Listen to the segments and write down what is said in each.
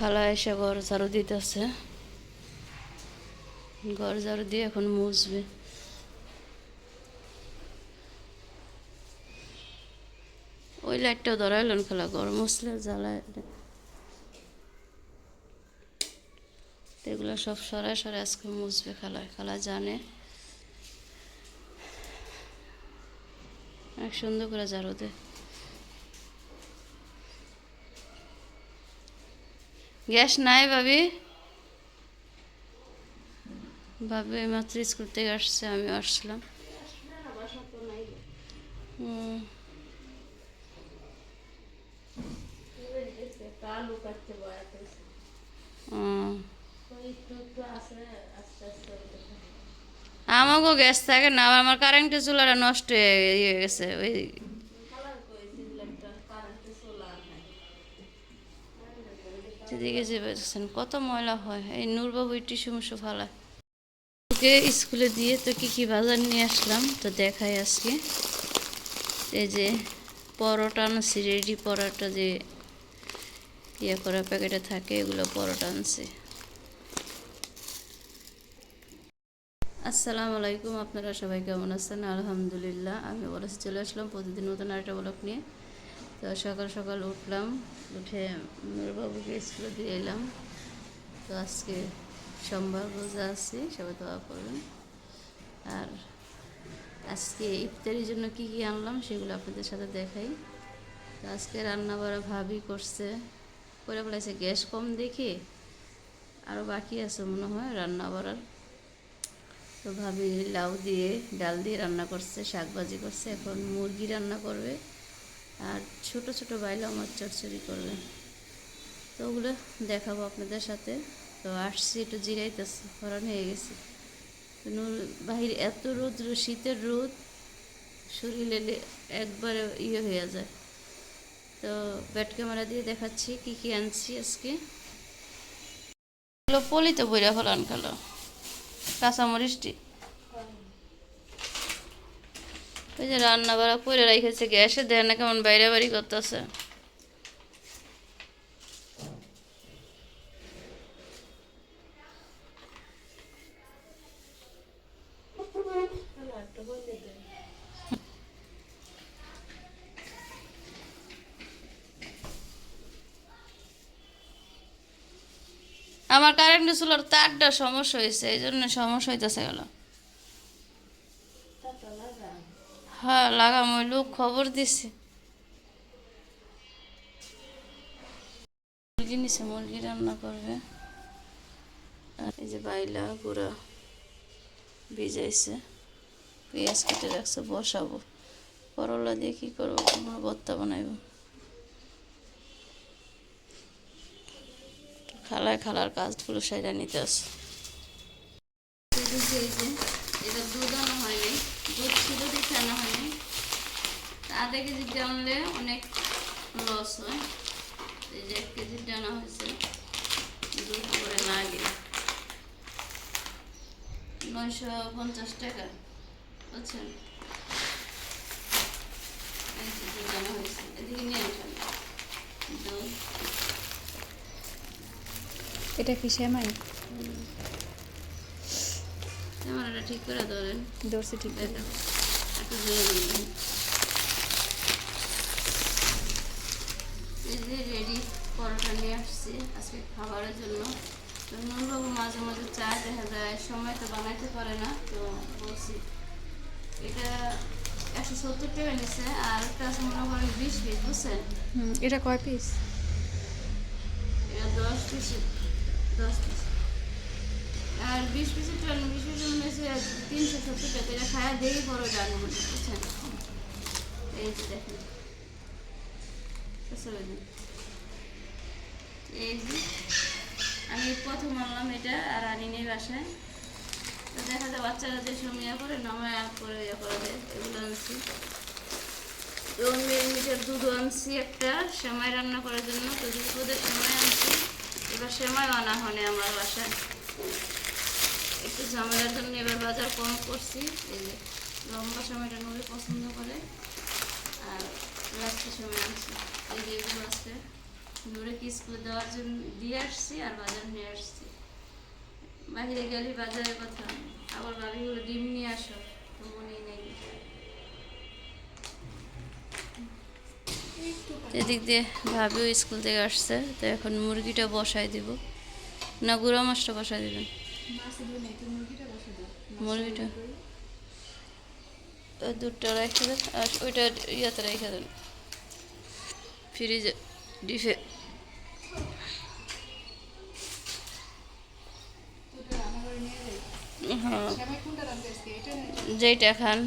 খালা এসে ঘর ঝাড়ু দিতেছে। ঘর ঝাড়ু দিয়ে এখন মুছবে। ওই লাইটটাও ধরাইলেন খালা ঘর মুছলে জ্বালায় এগুলো সব সরাই সরাই আজকে মুছবে খালা খালা জানে। এক সুন্দর করে ঝাড়ু দেয় গ্যাস নাই ভাবি ভাবি মাত্র স্কুল থেকে আসছে, আমি। হুম। আমাকেও গ্যাস থাকে না, আবার আমার কারেন্টের চুলাটা নষ্ট হয়ে গেছে, ওই যেদিকে যে বেরোচ্ছেন কত ময়লা হয়। এই নূরবাবু টিসু মুসু ফালায় ওকে স্কুলে দিয়ে তো কি কি বাজার নিয়ে আসলাম, তো দেখাই আজকে। এই যে পরোটা আনছি, রেডি পরোটা যে ইয়ে করা প্যাকেটে থাকে, এগুলো পরোটা আনছি। আসসালামু আলাইকুম, আপনারা সবাই কেমন আছেন? আলহামদুলিল্লাহ, আমি বলেছি চলে আসলাম প্রতিদিন নতুন একটা ব্লক নিয়ে। তো সকাল সকাল উঠলাম, উঠে বাবুকে স্কুলে দিয়ে এলাম। তো আজকে সোমবার রোজা আছি, সবাই দোয়া করবেন। আর আজকে ইফতারির জন্য কি কি আনলাম সেগুলো আপনাদের সাথে দেখাই। তো আজকে রান্না বাড়া ভাবি করছে করে ফেলাইছে গ্যাস কম দেখে আরও বাকি আছে মনে হয় রান্না বাড়ার তো ভাবি লাউ দিয়ে, ডাল দিয়ে রান্না করছে শাক ভাজি করছে, এখন মুরগি রান্না করবে। আর ছোট ছোট বাইলা মাছ চচ্চড়ি করবে। তো ওগুলো দেখাবো আপনাদের সাথে। তো আসছি, একটু জিরাইতেছি হরণ হয়ে গেছি। বাহিরে এত রোদ শীতের রোদ, শরীরে একবারে ইয়ে হয়ে যায়। তো ব্যাট ক্যামেরা দিয়ে দেখাচ্ছি কি কি আনছি আজকে। পলি তো বইরা হলান খেলো কাঁচামরিচটি ওই যে রান্না বাড়া করে রেখেছে গ্যাসে দেয় না কেমন বাইরে বাড়ি করতেছে। আমার কারেন্ট চুলার তারটা সমস্যা হয়েছে, এই জন্য সমস্যা হইতেছে গেল হ্যাঁ লাগাম ওই লোক খবর দিছে। মুরগি নিছে, মুরগি রান্না করবে। আর এই যে বাইলা গুঁড়া ভিজাইছে। পেঁয়াজ কেটে রাখছে, বসাবো। করলা দিয়ে কি করব? কোনো ভর্তা বানাইবো। খালায় খালার কাজগুলো সেটা নিতে আসে এটা দুধ আনা হয়নি। দুধ ছিল দেখে আনা হয়নি। আধা কেজি আনলে অনেক লস হয়। এই যে এক কেজি আনা হয়েছে দুধ করে লাগে নয়শো পঞ্চাশ টাকা বুঝছেন? এই যে দুধ আনা হয়েছে। এদিকে নিয়ে আসেন। দুধ। এটা কি সেমাই? ক্যামেরাটা ঠিক করে ধরেন। দর্শি ঠিক আছে একটু জোরে এই যে রেডি পরোটা নিয়ে আসছি আজকে খাবারের জন্য। তো নুরবাবু মাঝে মাঝে চা দেখা যায় সময় তো বানাইতে পারে না তো বলছি এটা একশো সত্তর টাকা নিচ্ছে আর একটা আছে মনে করেন বিশ পিস বুঝছেন? হুম এটা কয় পিস? এটা দশ পিস দশ পিস। আর বিশ পিসের ট্রেন বিশ পিসের মেসে তিনশো সত্তর টাকা এটা খায়া দেখি বড় জানো বুঝছেন? এই যে দেখেন? আমি প্রথম আনলাম এটা আর আনি বাসায়। তো দেখা যায় বাচ্চারা যে সময় ইয়ে করে নামায় করে ইয়ে করে দেয় এগুলো আনছি। তো মিটার দুধ আনছি একটা, সেমাই রান্না করার জন্য। তো দুধের সেমাই আনছি। এবার সেমাই আনা হয়নি আমার বাসায়। একটু ঝামেলার জন্য এবার বাজার কম করছি। এই যে লম্বা সময়টা নুলে পছন্দ করে। লাস্টের সময় আনছি এই যে এগুলো আছে নুরুকে স্কুলে দেওয়ার জন্য দিয়ে আসছি আর বাজার নিয়ে আসছি। বাইরে গেলে বাজারের কথা আবার ভাবিগুলো ডিম নিয়ে আসো তো মনেই নেই। এদিক দিয়ে ভাবিও স্কুল থেকে আসছে তো এখন মুরগিটা বসাই দিব। না গুঁড়া মাছটা বসাই দিবেন? মুরগিটা দুধটা রেখে দেন, আর ওইটা ইয়াতে রেখে দেন। ফ্রিজে ডিপে হ্যাঁ। যেইটা খান।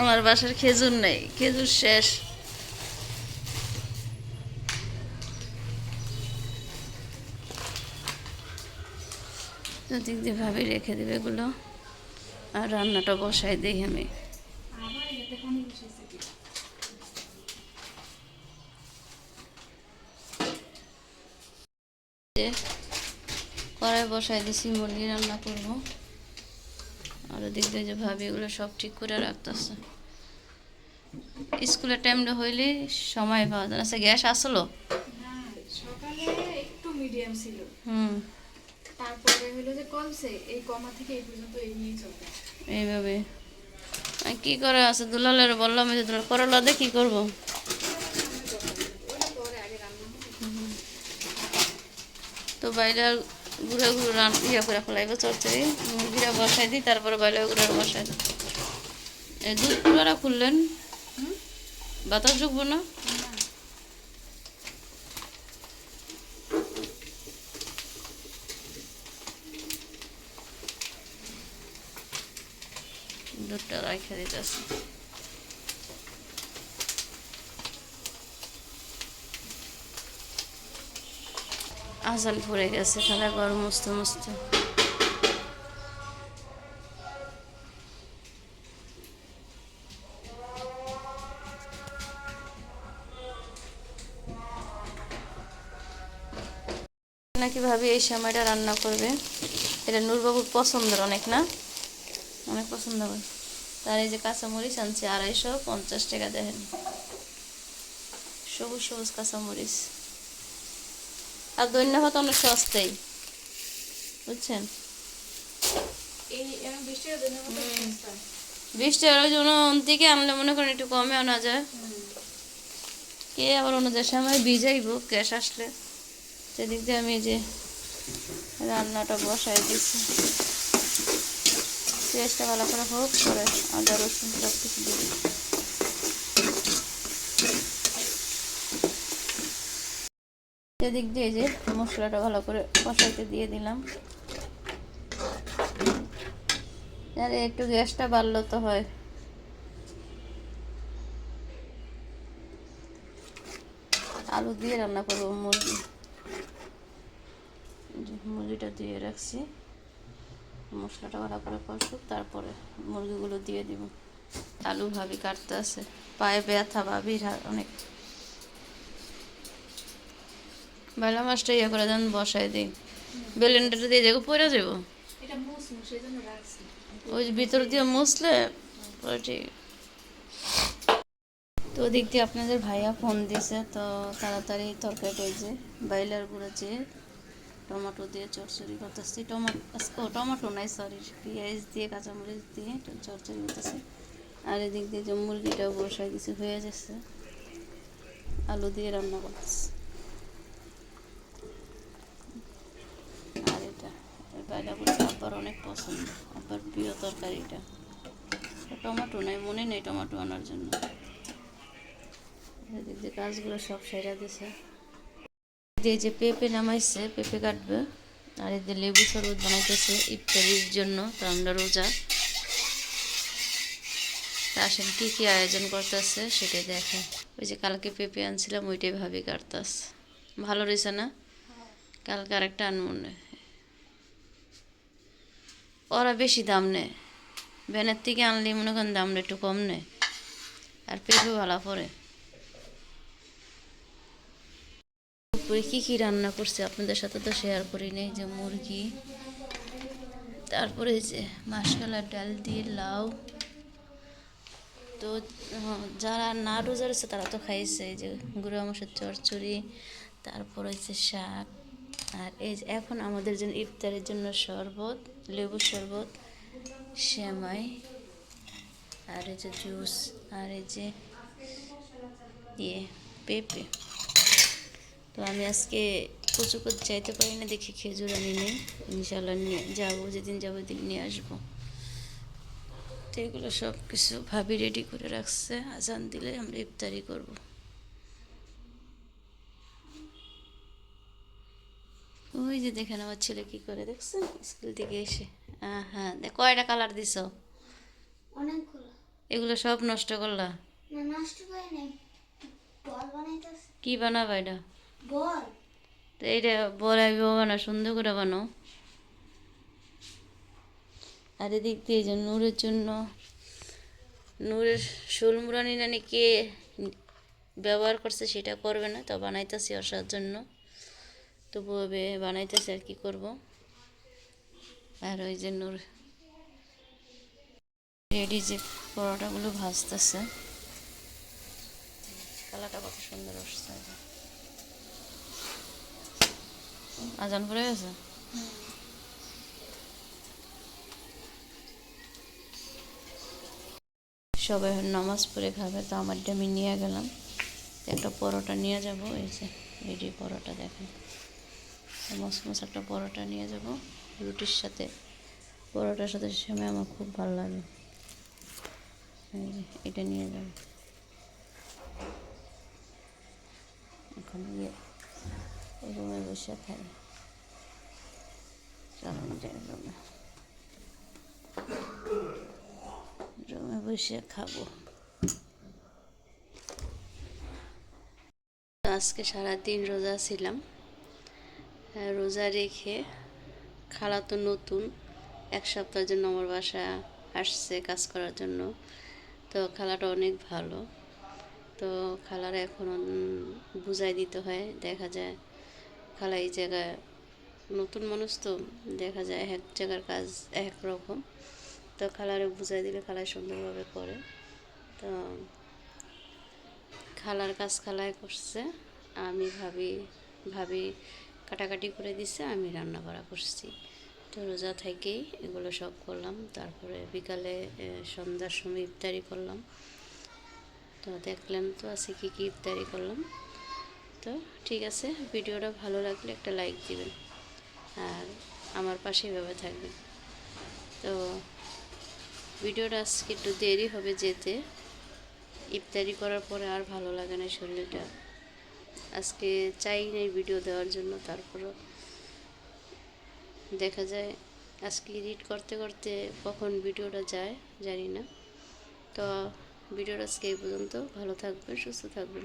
আমার বাসার খেজুর নেই, খেজুর শেষ। দিক দিয়ে ভাবে রেখে দেবে এগুলো। আর রান্নাটা বসাই দিই আমি। কড়াই বসাই দিছি মুরগি রান্না করব। আর ওদিক দিয়ে যে ভাবি এগুলো সব ঠিক করে রাখতেছে। স্কুলের টাইমটা হইলে সময় পাওয়া যায় আচ্ছা গ্যাস আসলো? সকালে একটু মিডিয়াম ছিল। হুম। তারপরে হলো যে কমছে এই কমা থেকে এই পর্যন্ত এই নিয়ে চলবে। এইভাবে। কি করে আছে? দুলালের বললাম যে দুলাল করলা দিয়ে কি করব? তো বাইলার গুঁড়া গুঁড়ো রান ইয়া করে ফেলাইব চরচড়ি। মুরগিরা বসাই দিই তারপরে বাইলার গুঁড়া বসাই দিই। এই দুধ গুঁড়ারা খুললেন? বাতাস ঢুকবো না? না দুধটা রাখা দিতেছে আজান পড়ে গেছে খেলা গরম মস্ত মস্ত। নাকি ভাবি এই সময়টা রান্না করবে? এটা নূরবাবুর পছন্দের অনেক না? অনেক পছন্দ করে তার এই যে কাঁচামরিচ আনছে আড়াইশো পঞ্চাশ টাকা দেখেন। সবুজ সবুজ কাঁচামরিচ। আর দৈন্য ভাত অনেক সস্তাই বুঝছেন। বিশ টাকার জন্য থেকে আনলে মনে করেন একটু কমে আনা যায়। কে আবার অন্যদের সময় ভিজাইব গ্যাস আসলে। সেদিক দিয়ে আমি যে রান্নাটা বসাই দিচ্ছি পেঁয়াজটা ভালো করে হোক করে আদা, রসুন সব কিছু দিয়ে। এদিক দিয়ে যে মশলাটা ভালো করে কষাইতে দিয়ে দিলাম। একটু গ্যাসটা বাড়লো তো হয়। আলু দিয়ে রান্না করব মুরগি। মুরগিটা দিয়ে রাখছি। মশলাটা ভালো করে কষুক তারপরে মুরগিগুলো দিয়ে দিব। আলু ভাবি কাটতে আছে পায়ে ব্যথা ভাবির হা- অনেক। বেলা মাছটা ইয়ে করে দেন বসাই দিই। বেলেন্ডাটা দিয়ে যাব। পরে যাব ওই যে ভিতর দিয়ে মুছলে ঠিক তো ওদিক দিয়ে আপনাদের ভাইয়া ফোন দিছে তো তাড়াতাড়ি তরকারিটা এই যে বাইলার গুঁড়ো যে টমেটো দিয়ে চরচড়ি করতেছি। টমেটো ও, টমেটো নাই সরি পেঁয়াজ দিয়ে, কাঁচামরিচ দিয়ে চরচড়ি করতেছি। আর এদিক দিয়ে যে মুরগিটা বসাই দিছি হয়ে যাচ্ছে। আলু দিয়ে রান্না করতেছি। আর এটা বাইলা আব্বার অনেক পছন্দ, আব্বার প্রিয় তরকারি এটা টমেটো নাই, মনে নেই টমেটো আনার জন্য। এদিক দিয়ে গাছগুলো সব সেরা দিছে। দিয়ে যে পেঁপে নামাইছে, পেঁপে কাটবে। আর এদের লেবু শরবত বানাইতেছে ইফতারির জন্য আমরা রোজা। তা আসেন কী কী আয়োজন করতেছে সেটাই দেখে ওই যে কালকে পেঁপে আনছিলাম, ওইটাই ভাবি কাটতাছে। ভালো রয়েছে না? কালকে আরেকটা আনমন ওরা বেশি দাম নেয়। ভ্যানের থেকে আনলে মনে করেন দামটা একটু কম নেয়। আর পেঁপে ভালো পড়ে। দুপুরে কী কী রান্না করছে আপনাদের সাথে তো শেয়ার করি নেই যে মুরগি তারপরে যে মাসকালার ডাল দিয়ে লাউ। তো হ্যাঁ, যারা না রোজা রয়েছে তারা তো খাইছে এই যে গুঁড়া মশার চচ্চড়ি তারপর হচ্ছে শাক। আর এই যে এখন আমাদের জন্য ইফতারের জন্য শরবত লেবু শরবত শ্যামাই আর এই যে জুস আর এই যে ইয়ে পেঁপে। তো আমি আজকে কচু কচু চাইতে পারি না দেখি খেজুর আমি নেই। ইনশাল্লাহ নিয়ে যাব যেদিন যাব দিন নিয়ে আসব। তো এগুলো সব কিছু ভাবি রেডি করে রাখছে। আজান দিলে আমরা ইফতারি করব। ওই যে দেখেন আমার ছেলে কি করে দেখছেন? স্কুল থেকে এসে হ্যাঁ দেখ কয়টা কালার দিছ? এগুলো সব নষ্ট করলা? নষ্ট করে কি বানাবা এটা? তো এইটা বলাই বানা সুন্দর করে বানো আর এদিক দিয়ে যে নূরের জন্য, নূরের শুলমুরানি নানি কে ব্যবহার করছে সেটা করবে না, তো বানাইতেছি অসার জন্য। তবুও বানাইতেছি আর কি করব। আর ওই যে নূর রেডি যে পরোটাগুলো ভাজতেছে। কালারটা কত সুন্দর আসছে। আজান পড়ে গেছে সবাই নামাজ পড়ে খাবে, তো আমারটা আমি নিয়ে গেলাম। একটা পরোটা নিয়ে যাব, এই যে রেডি পরোটা দেখেন। মসমস একটা পরোটা নিয়ে যাব, রুটির সাথে। পরোটার সাথে সময় আমার খুব ভালো লাগে। এটা নিয়ে যাব। এখন রুমে বসে খাই রুমে রুমে। বসে খাব। আজকে সারাদিন রোজা ছিলাম। রোজা রেখে খালা তো নতুন, এক সপ্তাহের জন্য আমার বাসা আসছে কাজ করার জন্য। তো খালাটা অনেক ভালো। তো খালারা এখন বুঝাই দিতে হয়, দেখা যায় খালা এই জায়গায় নতুন মানুষ তো দেখা যায়, এক জায়গার কাজ এক রকম তো খালারে বুঝাই দিলে খালাই সুন্দরভাবে করে। তো খালার কাজ খালায় করছে, আমি ভাবি ভাবি কাটাকাটি করে দিছে, আমি রান্না করা করছি। তো রোজা থেকেই এগুলো সব করলাম, তারপরে বিকালে সন্ধ্যার সময় ইফতারি করলাম। তো দেখলেন তো আছে কি কি ইফতারি করলাম। তো ঠিক আছে, ভিডিওটা ভালো লাগলে একটা লাইক দিবেন। আর আমার পাশে এভাবে থাকবেন। তো ভিডিওটা আজকে একটু দেরি হবে যেতে। ইফতারি করার পরে আর ভালো লাগে না শরীরটা। আজকে চাই নাই ভিডিও দেওয়ার জন্য, তারপরও দেখা যায় আজকে এডিট করতে করতে কখন ভিডিওটা যায় জানি না। তো ভিডিওটা আজকে এই পর্যন্ত। ভালো থাকবেন, সুস্থ থাকবেন।